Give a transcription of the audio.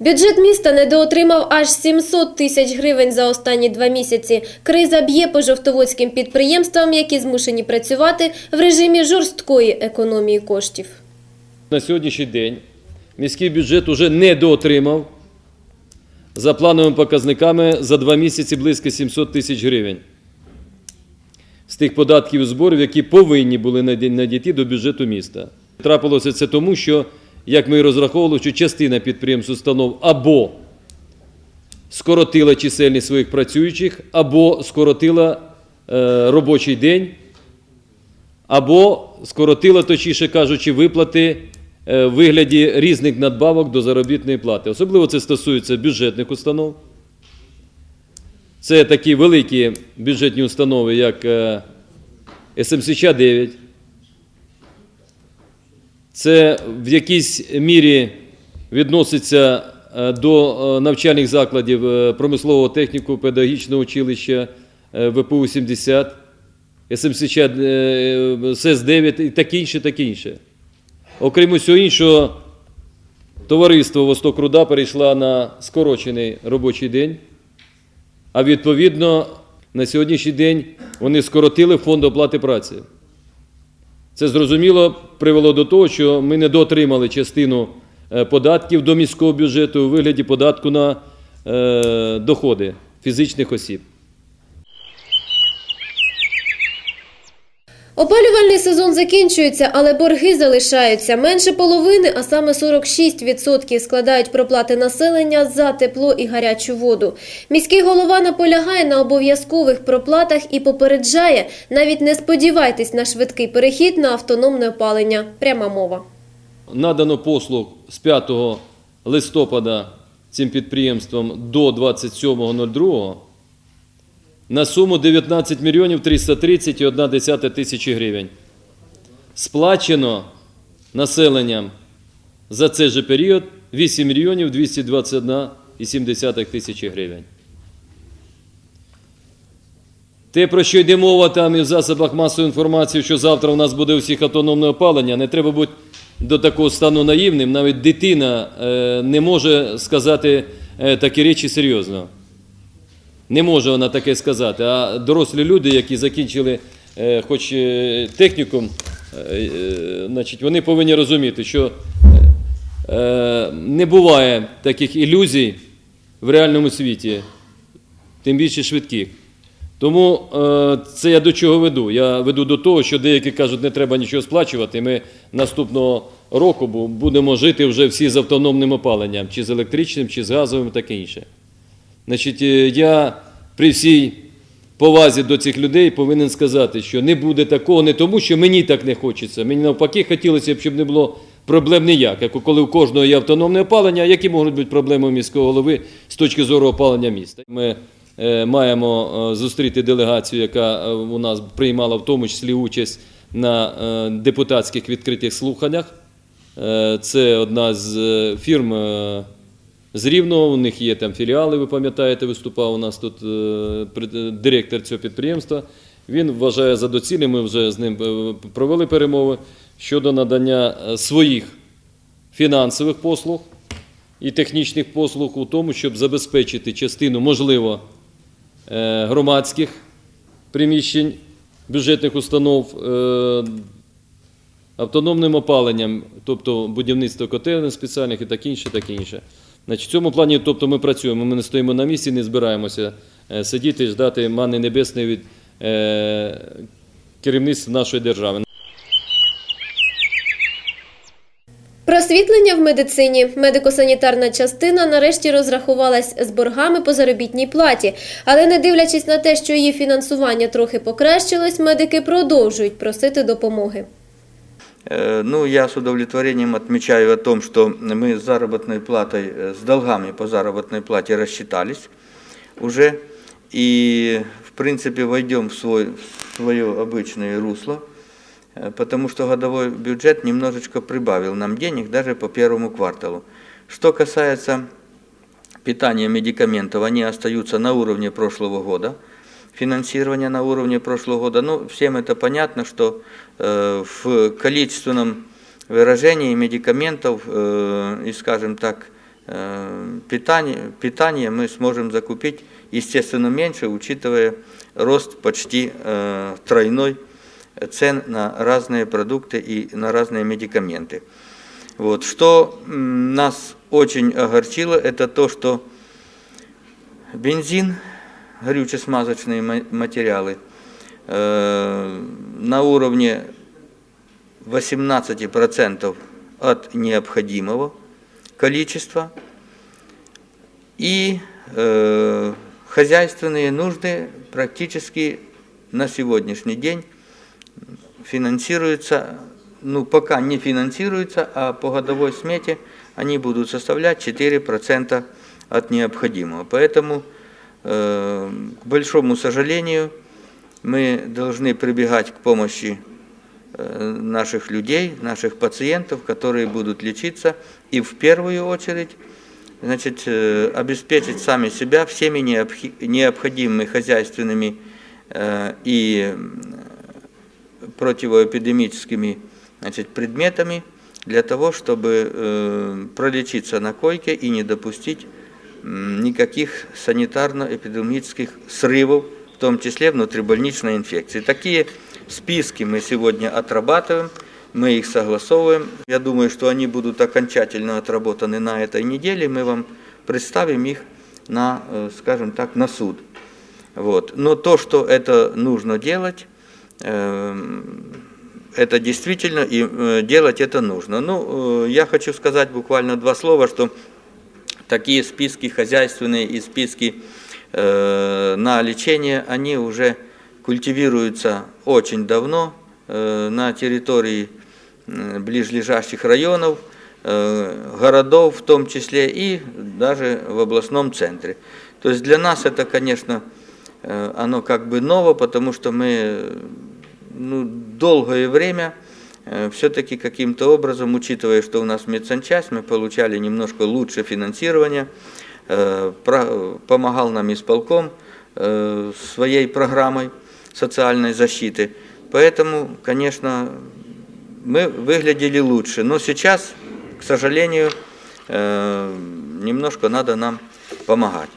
Бюджет міста недоотримав аж 700 тисяч гривень за останні два місяці. Криза б'є по жовтоводським підприємствам, які змушені працювати в режимі жорсткої економії коштів. На сьогоднішній день міський бюджет уже недоотримав за плановими показниками за два місяці близько 700 тисяч гривень з тих податків і зборів, які повинні були надійти до бюджету міста. Трапилося це тому, що, як ми і розраховували, що частина підприємств установ або скоротила чисельність своїх працюючих, або скоротила е, робочий день, або скоротила, точніше кажучи, виплати е, в вигляді різних надбавок до заробітної плати. Особливо це стосується бюджетних установ. Це такі великі бюджетні установи, як е, СМСЧ 9. Це в якійсь мірі відноситься е, до е, навчальних закладів е, промислового техніку, педагогічного училища ВПУ 70, СМСЧ е, СЕС-9 і таке інше, таке інше. Окрім усього іншого, товариство Восток Руда перейшла на скорочений робочий день. А відповідно, на сьогоднішній день вони скоротили фонд оплати праці. Це зрозуміло привело до того, що ми не дотримали частину е, податків до міського бюджету у вигляді податку на е, доходи фізичних осіб. Опалювальний сезон закінчується, але борги залишаються. Менше половини, а саме 46% складають проплати населення за тепло і гарячу воду. Міський голова наполягає на обов'язкових проплатах і попереджає, навіть не сподівайтесь на швидкий перехід на автономне опалення. Пряма мова. Надано послуг з 5 листопада цим підприємствам до 27.02 на суму 19 мільйонів 330,1 тисячі гривень. Сплачено населенням за цей же період 8 мільйонів 221,7 тисячі гривень. Те, про що йде мова там і в засобах масової інформації, що завтра у нас буде у всіх автономне опалення, не треба бути до такого стану наївним. Навіть дитина е, не може сказати е, такі речі серйозно. Не може вона таке сказати. А дорослі люди, які закінчили е, хоч е, технікум, е, значить, вони повинні розуміти, що не буває таких ілюзій в реальному світі, тим більше швидких. Тому це я до чого веду? Я веду до того, що деякі кажуть, не треба нічого сплачувати. Ми наступного року будемо жити вже всі з автономним опаленням, чи з електричним, чи з газовим, таке інше. Значить, е, я при всій повазі до цих людей повинен сказати, що не буде такого не тому, що мені так не хочеться. Мені навпаки хотілося б, щоб не було проблем ніяк. Як коли у кожного є автономне опалення, які можуть бути проблеми міського голови з точки зору опалення міста. Ми е, маємо е, зустріти делегацію, яка у нас приймала в тому числі участь на депутатських відкритих слуханнях. Це одна з фірм з Рівного, у них є там філіали, ви пам'ятаєте, виступав у нас тут е, е, директор цього підприємства. Він вважає за доцільне, ми вже з ним е, провели перемови щодо надання е, своїх фінансових послуг і технічних послуг у тому, щоб забезпечити частину, можливо, громадських приміщень бюджетних установ автономним опаленням, тобто будівництво котелень спеціальних і так інше, так інше. Значить, в цьому плані тобто, ми працюємо, ми не стоїмо на місці, не збираємося е, сидіти і ждати мани небесної від е, керівництва нашої держави. Просвітлення в медицині. Медико-санітарна частина нарешті розрахувалась з боргами по заробітній платі. Але не дивлячись на те, що її фінансування трохи покращилось, медики продовжують просити допомоги. Э, Ну, я с удовлетворением отмечаю о том, что мы с заработной платой, э, с долгами по заработной плате рассчитались уже. И, в принципе, войдем в, свой, в свое обычное русло, э, потому что годовой бюджет немножечко прибавил нам денег даже по первому кварталу. Что касается питания медикаментов, они остаются на уровне прошлого года финансирования на уровне прошлого года. Ну, всем это понятно, что э, в количественном выражении медикаментов э, и, скажем так, э, питание, питание мы сможем закупить, естественно, меньше, учитывая рост почти э, тройной цен на разные продукты и на разные медикаменты. Вот. Что м, нас очень огорчило, это то, что бензин, горюче-смазочные ма- материалы э, на уровне 18% от необходимого количества и э, хозяйственные нужды практически на сегодняшний день финансируются, ну пока не финансируются, а по годовой смете они будут составлять 4% от необходимого. Поэтому, к большому сожалению, мы должны прибегать к помощи э, наших людей, наших пациентов, которые будут лечиться, и в первую очередь значит, э, обеспечить сами себя всеми необходимыми хозяйственными э, и противоэпидемическими значит, предметами для того, чтобы э, пролечиться на койке и не допустить никаких санитарно-эпидемических срывов, в том числе внутрибольничной инфекции. Такие списки мы сегодня отрабатываем, мы их согласовываем. Я думаю, что они будут окончательно отработаны на этой неделе. Мы вам представим их на, э, скажем так, на суд. Вот. Но то, что это нужно делать, эм, это действительно и э, делать это нужно. Ну, э, я хочу сказать буквально два слова, что такие списки хозяйственные и списки э, на лечение, они уже культивируются очень давно э, на территории э, ближлежащих районов, э, городов в том числе и даже в областном центре. То есть для нас это, конечно, э, оно как бы ново, потому что мы ну, долгое время все-таки каким-то образом, учитывая, что у нас медсанчасть, мы получали немножко лучше финансирование, э, про- помогал нам исполком э, своей программой социальной защиты. Поэтому, конечно, мы выглядели лучше. Но сейчас, к сожалению, э, немножко надо нам помогать.